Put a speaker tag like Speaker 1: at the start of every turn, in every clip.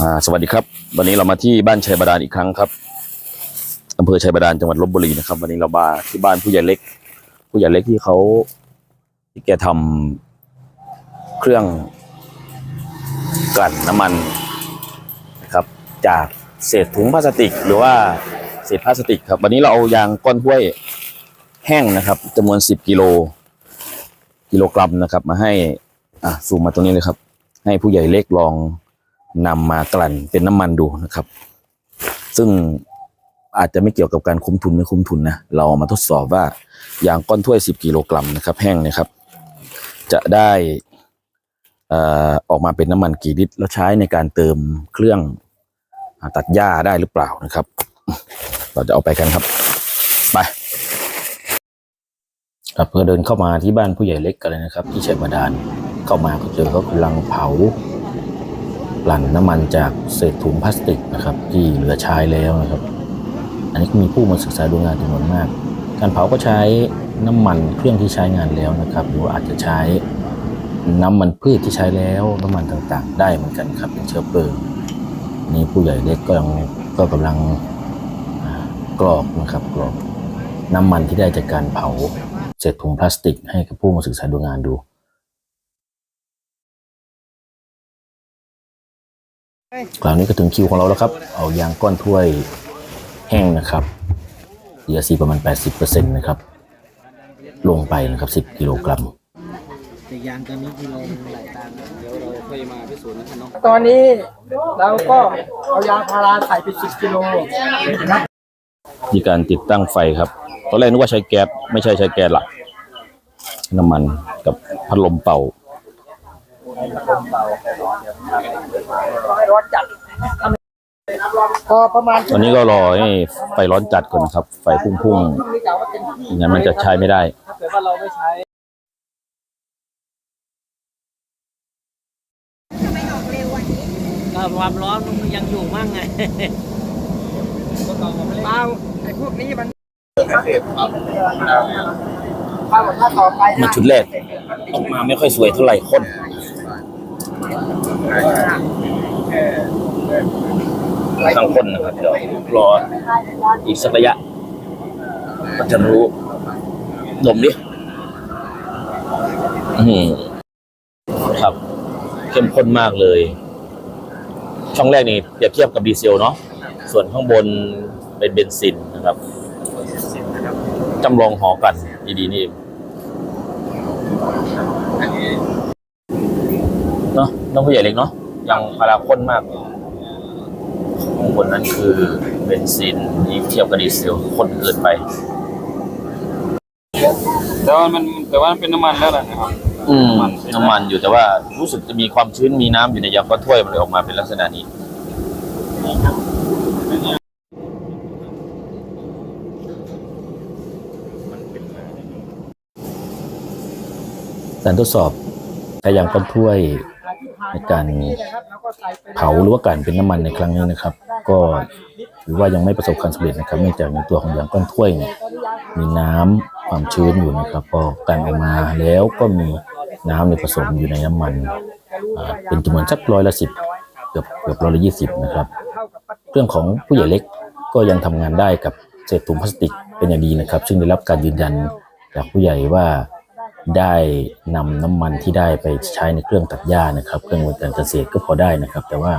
Speaker 1: อ่าสวัสดีครับ วันนี้เรามาที่บ้านชัยบาดาลอีกครั้งครับอำเภอชัยบาดาลจังหวัดลบบุรีนะครับ วันนี้เรามาที่บ้านผู้ใหญ่เล็ก ผู้ใหญ่เล็กที่เขาที่แกทำเครื่องกลั่นน้ำมันนะครับ จากเศษถุงพลาสติก หรือว่าเศษพลาสติก ครับ วันนี้เราเอายางก้อนห้วยแห้งนะครับจำนวนสิบกิโลกิโลกรัมนะครับ มาให้อะซูมมาตรงนี้เลยครับ ให้ผู้ใหญ่เล็กลอง นำมากลั่นเป็นน้ำมันดูนะครับ ซึ่งอาจจะไม่เกี่ยวกับการคุ้มทุนไม่คุ้มทุนนะเราเอามาทดสอบว่ายางก้อนถ้วย 10 กิโลกรัมนะครับ แห้งนะครับ จะได้ออออกมาเป็นน้ำมันกี่ลิตรแล้วใช้ในการเติมเครื่องตัดหญ้าได้หรือเปล่านะครับ เราจะเอาไปกันครับไปครับเพื่อเดินเข้ามาที่บ้านผู้ใหญ่เล็กกันเลยนะครับ ที่ชัยบาดาลเข้ามาก็เจอเขากำลังเผา หลั่นน้ำมันจากเศษถุงพลาสติกนะครับที่เหลือใช้แล้วนะครับ อันนี้ก็มีผู้มาศึกษาดูงานจำนวนมาก การเผาก็ใช้น้ำมันเครื่องที่ใช้งานแล้วนะครับ หรือว่าอาจจะใช้น้ำมันพืชที่ใช้แล้วน้ำมันต่างๆ ได้เหมือนกันครับเป็นเชื้อเพลิงนี่ผู้ใหญ่เล็กก็ยังก็กำลังกรอกนะครับกรอกน้ำมันที่ได้จากการเผาเศษถุงพลาสติกให้กับผู้มาศึกษาดูงานดู คราวนี้ก็ถึงคิวของเราแล้วครับ เอายางก้อนถ้วยแห้งนะครับเหลือสีประมาณ 80%นะครับ ลงไปนะครับ 10 กิโลกรัม
Speaker 2: แต่ยางตัวนี้กิโลนึงหลายตังค์นะเดี๋ยวเราค่อยมาพิสูจน์นะครับเนาะ
Speaker 3: ตอนนี้เราก็เอายางพาราใส่ไป 10 กิโลนะครับ
Speaker 1: มีการติดตั้งไฟครับ ตอนแรกนึกว่าใช้แก๊สไม่ใช่ใช้แก๊สหลักน้ำมันกับพัดลมเป่า
Speaker 3: ร้อนจัดพอประมาณ
Speaker 1: ตอนนี้ก็รอให้ไฟร้อนจัดก่อนนะครับ ไฟพุ่ง
Speaker 3: ช่วงนี้กะว่าเป็น
Speaker 1: ๆอย่างนั้นมันจะใช้ไม่ได้
Speaker 2: ถ้าเกิดว่าเราไม่ใช้ก็ความร้อนมันยังอยู่มั่งไงก็ต้องเอาไปเล่น
Speaker 3: เปล่าไอ้พวกนี้มันถ้าถ้าต่อไป
Speaker 1: มันชุดแรกออกมาไม่ค่อยสวยเท่าไหร่คน ข้างคนนะครับเดี๋ยวรออีกสักระยะก็จะรู้ดมดิอื้อหือครับ เข้มข้นมากเลย ช่องแรกนี่เปรียบเทียบกับดีเซลเนาะส่วนข้างบนเป็นเบนซินนะครับจำลองหอกันดีๆนี่เอง เนาะน้องผู้ใหญ่เล็กเนาะยังพาราข้นมากข้างบนนั้นคือเบนซินนี่เทียบกับดีเซลข้นเกินไป
Speaker 4: แต่ว่ามันแต่ว่ามันเป็นน้ำมันแล้วแหละนะครับ
Speaker 1: อืมน้ำมันอยู่แต่ว่ารู้สึกจะมีความชื้นมีน้ำอยู่ในยางก้อนถ้วยมันเลยออกมาเป็นลักษณะนี้การทดสอบใช้ยางก้อนถ้วย ในการเผาหรือว่าการเป็นน้ำมันในครั้งนี้นะครับ ก็ถือว่ายังไม่ประสบความสำเร็จนะครับเนื่องจากในตัวของยางก้อนถ้วยเนี่ยมีน้ำความชื้นอยู่นะครับพอการออกมาแล้วก็มีน้ำในยผสมอยู่ในน้ำมันอ่าเป็นจำนวนสักร้อยละสิบเกือบเกือบร้อยละยี่สิบนะครับ เรื่องของผู้ใหญ่เล็กก็ยังทำงานได้กับเศษถุงพลาสติกเป็นอย่างดีนะครับ ซึ่งได้รับการยืนยันจากผู้ใหญ่ว่า ได้นำน้ำมันที่ได้ไปใช้ในเครื่องตัดหญ้านะครับ เครื่องมือการเกษตรก็พอได้นะครับ แต่ว่า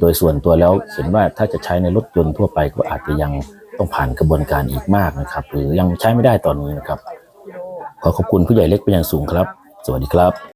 Speaker 1: โดยส่วนตัวแล้วเห็นว่าถ้าจะใช้ในรถยนต์ทั่วไปก็อาจจะยังต้องผ่านกระบวนการอีกมากนะครับ หรือยังใช้ไม่ได้ตอนนี้นะครับ ขอขอบคุณผู้ใหญ่เล็กเป็นอย่างสูงครับ สวัสดีครับ